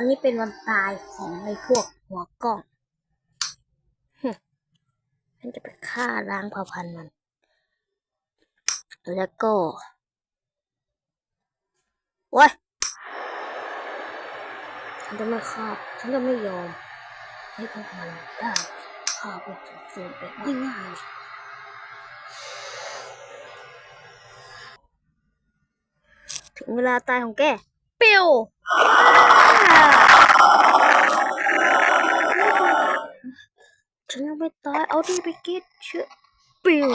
วันนี้เป็นวันตายของไอ้พวกหัวกล้องฮึฉันจะไปฆ่าล้างเผ่าพันธุ์มัน แล้วก็โว้ยฉันจะไม่ฆ่าฉันจะไม่ยอม ให้พวกมันได้ฆ่าพวกสูญแบบง่ายๆถึงเวลาตายของแกเปียว ฉันยังไม่ตาย เอาที่ไปกินเชื่อปิว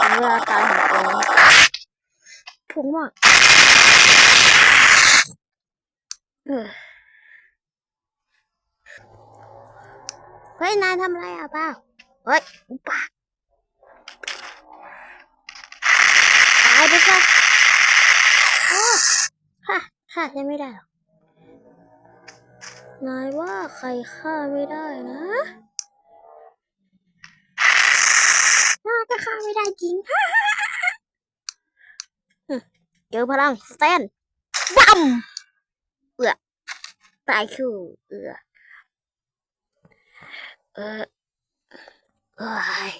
ถึงเวลาตายของแกพุ่งมาเฮ้ย นายทำอะไรอะเปล่าเฮ้ยปากตายไปซะโอ้ค่ะ ฆ่าฉันไม่ได้หรอก นายว่าใครฆ่าไม่ได้นะน่าจะฆ่าไม่ได้จริงหึเจอพลังสแตนบัมเอือตายคือเอือเออเอ้ย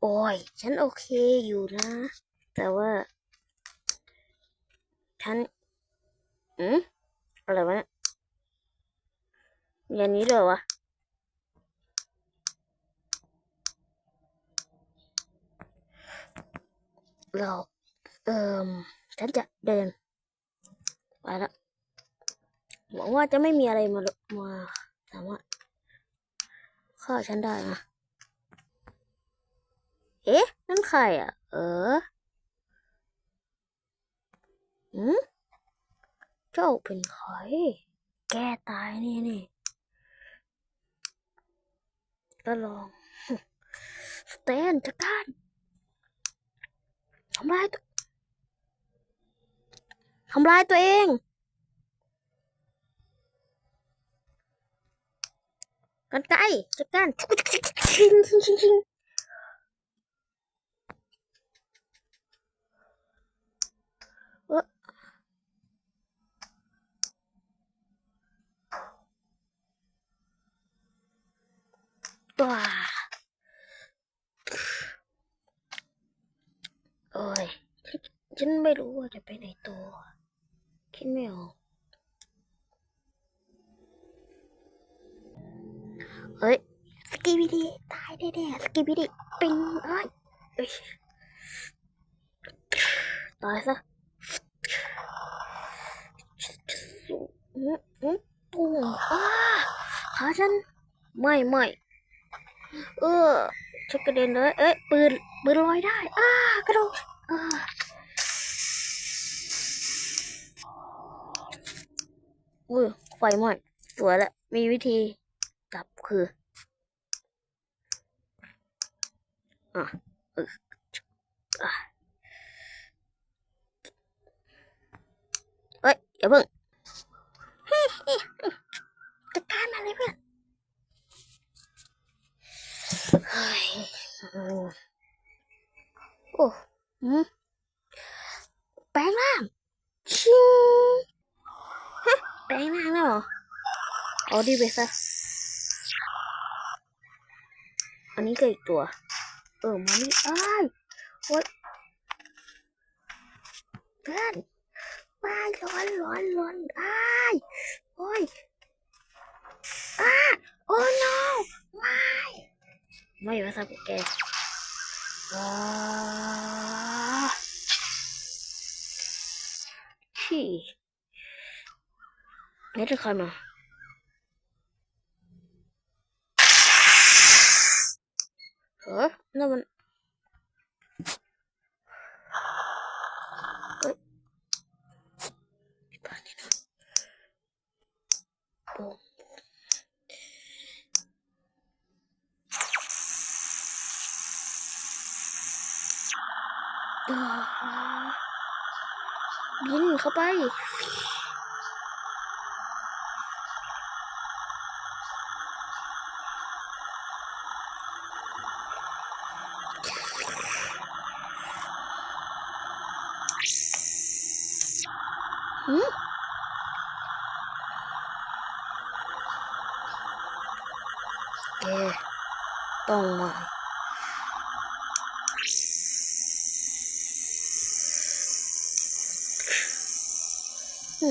โอ้ย ฉันโอเคอยู่นะ แต่ว่า ฉันอืมอะไรวะเนี่ยอย่างนี้เลยวะเราเอ่มฉันจะเดินไปละหวังว่าจะไม่มีอะไรมามาสามารถฆ่าฉันได้นะเอ๊ะ นั่นใครอะ เออ อืมเจ้าเป็นใคร แกตายนี่นี่ก็ลองสแตนจัดการทำลายตัวทำลายตัวเอง กันไกลจัดการชิงชิงชิงชิงเออ ว้าโอ้ย ฉันไม่รู้ว่าจะไปไหนตัว คิดไม่ออกเฮ้ย สกีบิดีตายแน่ๆสกีบิดีปิงเอ้ยเอ้ยตายซะอืมอืมปุ้งอ้าขาฉัน ไม่ไม่ เออชักกระเด็นเลย เอ้ย ปืน ปืนลอยได้ อ้ากระโดดอุ้ยไฟไหม้สวยแล้วมีวิธีจับคืออะเอออะเอ้ยอย่าเพิ่งเฮ้ยเฮ้ยจัดการมาเลยเพื่อน เฮ้ยอืมโอ้หืม แปลงร่างชิงฮะแปลงร่างแล้วเหรอเอาดีไปซะอันนี้ก็อีกตัว เออมานี่อ้ายโอ๊ยเพื่อนว้ายร้อนร้อนร้อนอ้ายโอ้ยอ้าโอ้ no ไม่ไม่ว่าสักแกว้าชี่ นี่จะใครมาเฮ้ยนั่นมันเฮ้ บินเข้าไปหืมแกต้องมา ไป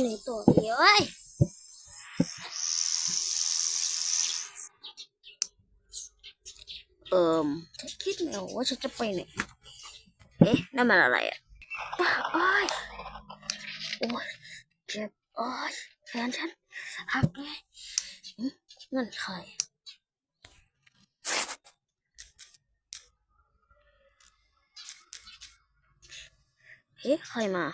ไหนต่อเดี๋ยวไอ้ยเอิมฉันคิดไม่ออกว่าฉันจะไปไหน เอ๊ะ นั่นมันอะไรอะป้าอ้อยโอ้ยเจ็บอ้อยแขนฉันหักเลยหึนั่นใคร เอ๊ะ ใครมา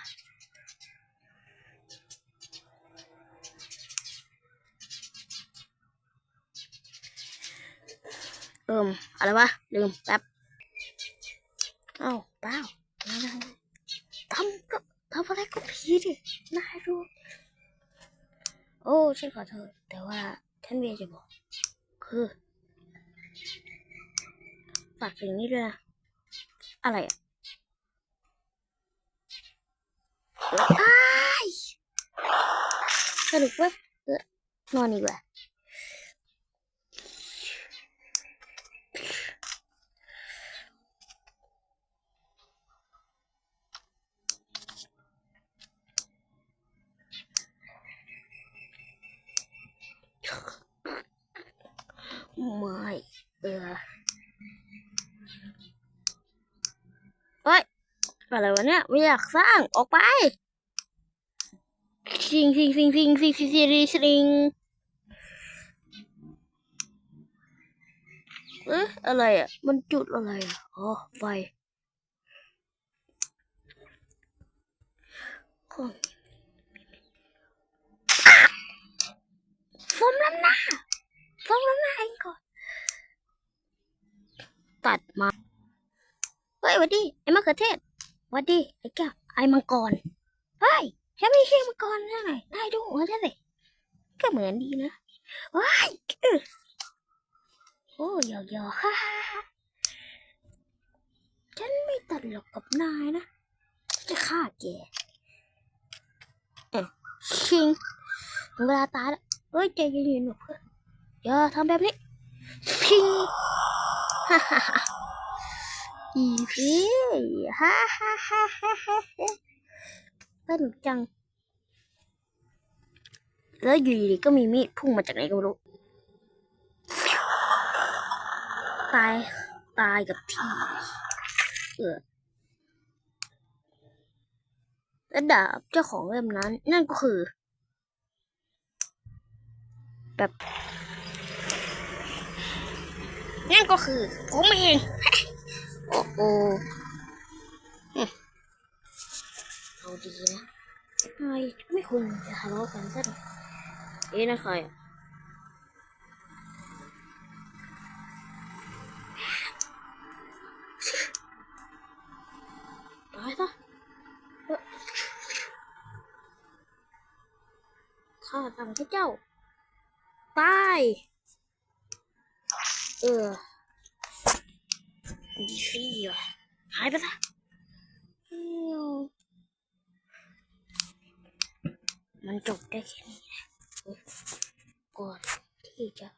เอิมอะไรวะ ลืม แป๊บ เอ้าเปล่าไม่ได้ทำก็ทำอะไรก็ผีดินายรู้ โอ้ฉันขอโทษ แต่ว่าฉันเมียจะบอก คือฝากสิ่งนี้ด้วยนะ อะไรอะเอออ้าย สนุกเว้ยเออนอนดีกว่าไม่เออเฮ้ย อะไรวะเนี่ยไม่อยากสร้างออกไปสิงสิงสิงสิงสิงสิงสิงสิงสิงเอ๊ะอะไรอะ มันจุดอะไรอะอ๋อไฟของฟอมล้ำหน้าฟอมล้ำหน้าเองก่อนตัดมา เฮ้ยวัดดีไอ้มะเขือเทศ วัดดีไอ้แก้วไอ้มังกรเฮ้ยฉันไม่ใช่มังกรนะนายดูหัวฉันสิก็เหมือนดีนะว้ายโอ้ยอกยอกฮ่าฮ่าฉันไม่ตลกกับนายนะ จะฆ่าแกเอ๊ะชิงถึงเวลาตายแล้วเฮ้ยใจเย็นๆหนูเพื่อนอย่าทำแบบนี้ชิงฮ่าฮ่า อีซี่ฮ่าฮ่าฮ่าฮ่าฮ่าสนุกจัง แล้วอยู่ดีๆก็มีมีดพุ่งมาจากไหนก็ไม่รู้ ตาย ตายกับที่เออและดาบเจ้าของเล่มนั้น นั่นก็คือ แบบ นั่นก็คือ ผมเอง โอ้โหเอาดีนะนายไม่ควรจะทะเลาะกันซะหน่อยเอ๊ะนะใครอะตายซะข้าสั่งให้เจ้า ตาย เออ ดีสิว่ะหายไปซะมันจบได้แค่นี้แหละเออก่อนที่จะ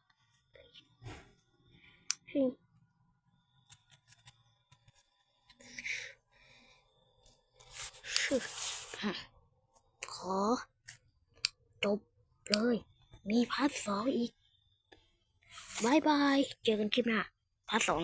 อืมชิฮะขอจบเลย มีพาร์ทสองอีกบายบาย เจอกันคลิปหน้าพาร์ทสอง